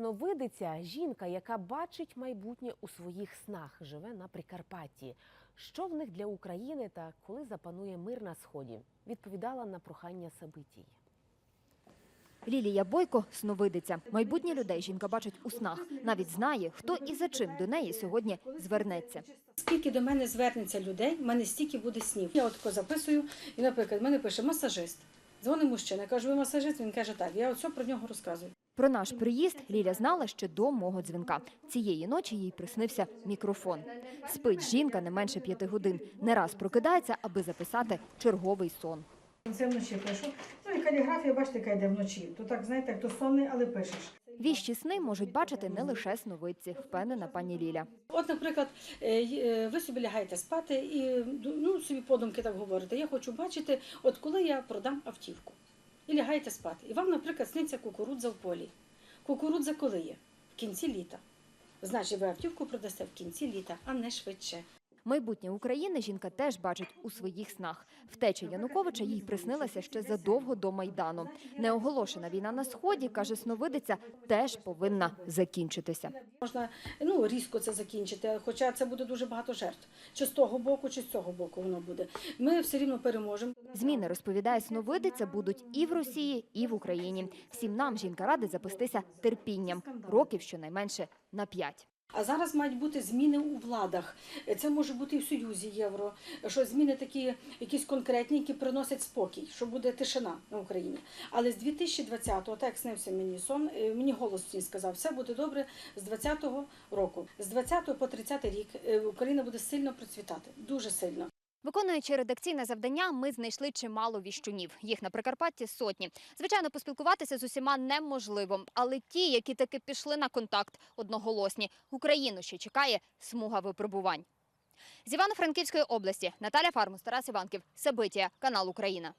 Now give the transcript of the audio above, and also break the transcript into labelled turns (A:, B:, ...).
A: Ясновидиця жінка, яка бачить майбутнє у своїх снах, живе на Прикарпатті. Що в них для України та коли запанує мир на сході? Відповідала на прохання Сабитій.
B: Лілія Бойко – сновидиця. Майбутнє людей жінка бачить у снах. Навіть знає, хто і за чим до неї сьогодні звернеться.
C: Скільки до мене звернеться людей, в мене стільки буде снів. Я от тако записую, і, наприклад, в мене пише масажист. Дзвонить мужчина, я кажу, ви масажист? Він каже, так. Я оце про нього розказую.
B: Про наш приїзд Ліля знала ще до мого дзвінка. Цієї ночі їй приснився мікрофон. Спить жінка не менше п'яти годин. Не раз прокидається, аби записати черговий сон.
C: Це вночі пишу. Ну і каліграфія, бачите, яка йде вночі. То так, знаєте, як то сонний, але пишеш.
B: Віщі сни можуть бачити не лише сновидці, впевнена пані Ліля.
C: От, наприклад, е, е, ви собі лягаєте спати і ну, собі подумки так говорите. Я хочу бачити, от коли я продам автівку. І лягаєте спати. І вам, наприклад, сниться кукурудза в полі. Кукурудза коли є? В кінці літа. Значить, ви автівку продасте в кінці літа, а не швидше.
B: Майбутнє України жінка теж бачить у своїх снах. Втеча Януковича їй приснилася ще задовго до Майдану. Неоголошена війна на Сході, каже сновидиця, теж повинна закінчитися.
C: Можна ну, різко це закінчити, хоча це буде дуже багато жертв. Чи з того боку, чи з цього боку воно буде. Ми все рівно переможемо.
B: Зміни, розповідає сновидиця, будуть і в Росії, і в Україні. Всім нам жінка радить запастися терпінням. Років щонайменше на п'ять.
C: А зараз мають бути зміни у владах. Це може бути і в Союзі Євро, що зміни такі якісь конкретні, які приносять спокій, що буде тишина на Україні. Але з 2020-го, так як снився мені сон, е, мені голос свій сказав, все буде добре з 20-го року. З 20-го по 30-й рік е, Україна буде сильно процвітати, дуже сильно.
B: Виконуючи редакційне завдання, ми знайшли чимало віщунів. Їх на Прикарпатті сотні. Звичайно, поспілкуватися з усіма неможливо, але ті, які таки пішли на контакт, одноголосні. Україну ще чекає смуга випробувань. З Івано-Франківської області Наталя Фармус, Тарас Іванків, Сабитія, канал Україна.